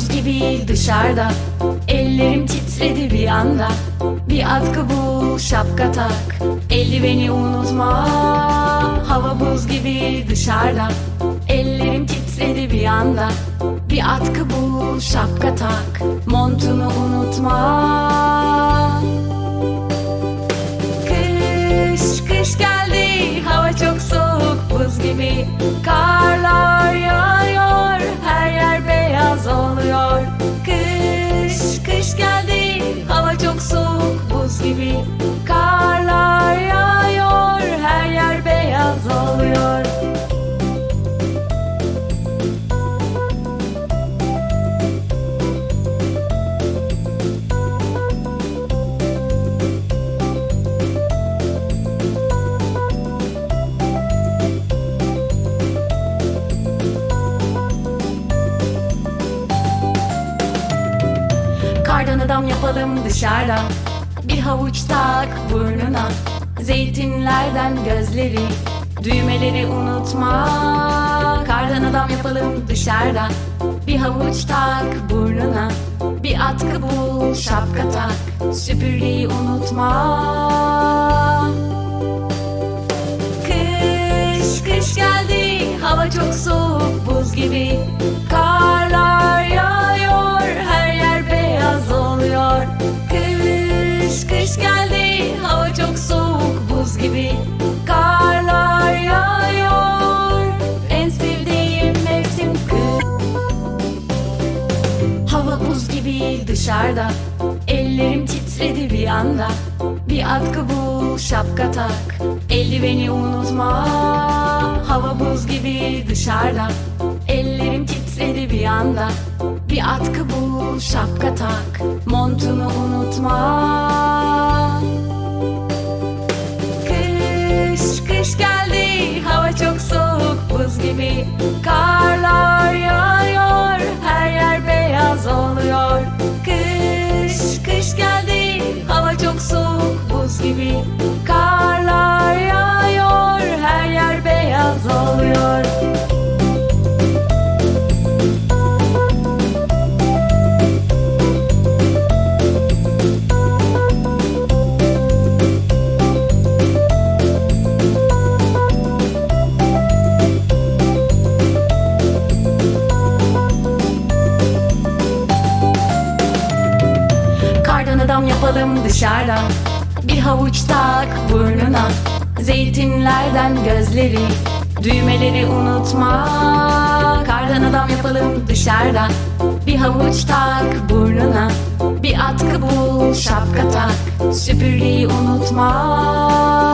buz gibi dışarıda. Ellerim titredi bir anda. Bir atkı bul şapka tak. Eldiveni unutma. Hava buz gibi dışarıda. Ellerim titredi bir anda. Bir atkı bul şapka tak. Montunu unutma Kardan adam yapalım dışarıda. Bir havuç tak burnuna. Zeytinlerden gözleri. Düğmeleri unutma Kardan adam yapalım dışarıda. Bir havuç tak burnuna. Bir atkı bul şapka tak. Süpürgeyi unutma dışarıda. Ellerim titredi bir anda. Bir atkı bul şapka tak. Eldiveni unutma Hava buz gibi dışarıda. Ellerim titredi bir anda. Bir atkı bul şapka tak. Montunu unutma. Kış kış geldi hava çok soğuk buz gibi. Karlar Adam yapalım dışarıda Bir havuç tak burnuna. Zeytinlerden gözleri. Düğmeleri unutma. Kardan adam yapalım dışarıda Bir havuç tak burnuna. Bir atkı bul şapka tak. Süpürgeyi unutma